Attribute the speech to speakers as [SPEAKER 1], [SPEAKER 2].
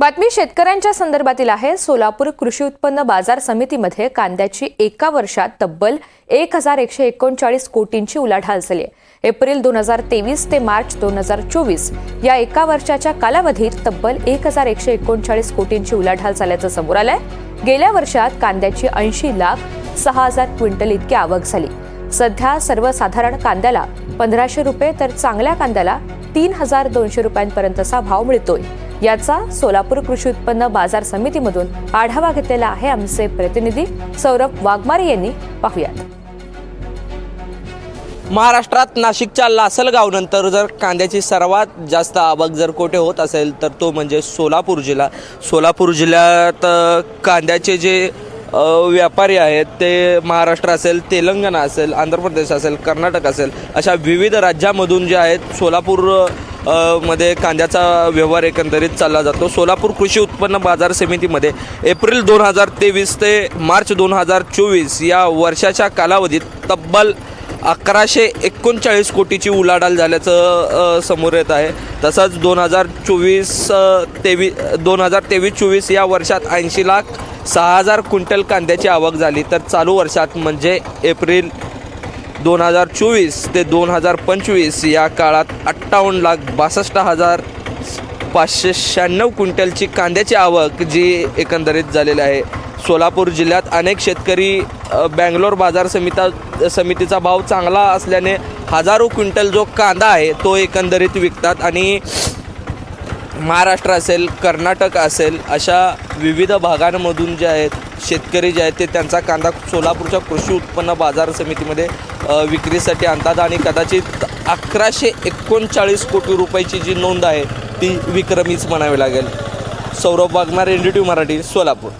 [SPEAKER 1] बातमी शेतकऱ्यांच्या संदर्भातील आहे. सोलापूर कृषी उत्पन्न बाजार समितीमध्ये कांद्याची एका वर्षात तब्बल एक हजार एकशे एकोणचाळीस कोटींची उलाढाल झाली आहे. एप्रिल दोन हजार तेवीस ते मार्च दोन हजार चोवीस या एका वर्षाच्या कालावधीत तब्बल एक हजार एकशे एकोणचाळीस कोटींची उलाढाल झाल्याचं समोर आलंय. गेल्या वर्षात कांद्याची ऐंशी लाख सहा हजार क्विंटल इतकी आवक झाली. सध्या सर्वसाधारण कांद्याला पंधराशे रुपये तर चांगल्या कांद्याला तीन हजार दोनशे रुपयांपर्यंतचा भाव मिळतोय. याचा सोलापूर कृषी उत्पन्न बाजार समितीमधून आढावा घेतलेला आहे आमचे प्रतिनिधी सौरभ वाघमारे यांनी. पाहुयात.
[SPEAKER 2] महाराष्ट्रात नाशिकच्या लासलगाव नंतर जर कांद्याची सर्वात जास्त आवक जर कोठे होत असेल तर तो म्हणजे सोलापूर जिल्हा. सोलापूर जिल्ह्यात कांद्याचे जे व्यापारी आहेत ते महाराष्ट्र असेल तेलंगणा असेल आंध्र प्रदेश असेल कर्नाटक असेल अशा विविध राज्यामधून जे आहेत सोलापूर मध्ये कांद्याचा व्यवहार एकंदरीत चालला जातो. सोलापूर कृषी उत्पन्न बाजार समितीमध्ये एप्रिल दोन हजार तेवीस ते मार्च दोन हजार चोवीस या वर्षाच्या कालावधीत तब्बल अकराशे एकोणचाळीस कोटीची उलाढाल झाल्याचं समोर येत आहे. तसंच दोन हजार चोवीस तेवीस दोन हजार तेवीस चोवीस या वर्षात ऐंशी लाख सहा हजार क्विंटल कांद्याची आवक झाली. तर चालू वर्षात म्हणजे एप्रिल दोन हजार चोवीस ते दोन हजार पंचवीस या काळात अठ्ठावन्न लाख बासष्ट हजार पाचशे शहाण्णव क्विंटलची कांद्याची आवक जी एकंदरीत झालेली आहे. सोलापूर जिल्ह्यात अनेक शेतकरी बँगलोर बाजार समिता समितीचा भाव चांगला असल्याने हजारो क्विंटल जो कांदा आहे तो एकंदरीत विकतात आणि महाराष्ट्र असेल कर्नाटक असेल अशा विविध भागांमधून जे आहेत शेतकरी जे आहेत ते त्यांचा कांदा सोलापूरच्या कृषी उत्पन्न बाजार समितीमध्ये विक्रीसाठी आणतात आणि कदाचित अकराशे एकोणचाळीस कोटी रुपयाची जी नोंद आहे ती विक्रमीच म्हणावी लागेल. Saurabh Waghmar N D T Marathi Solapur.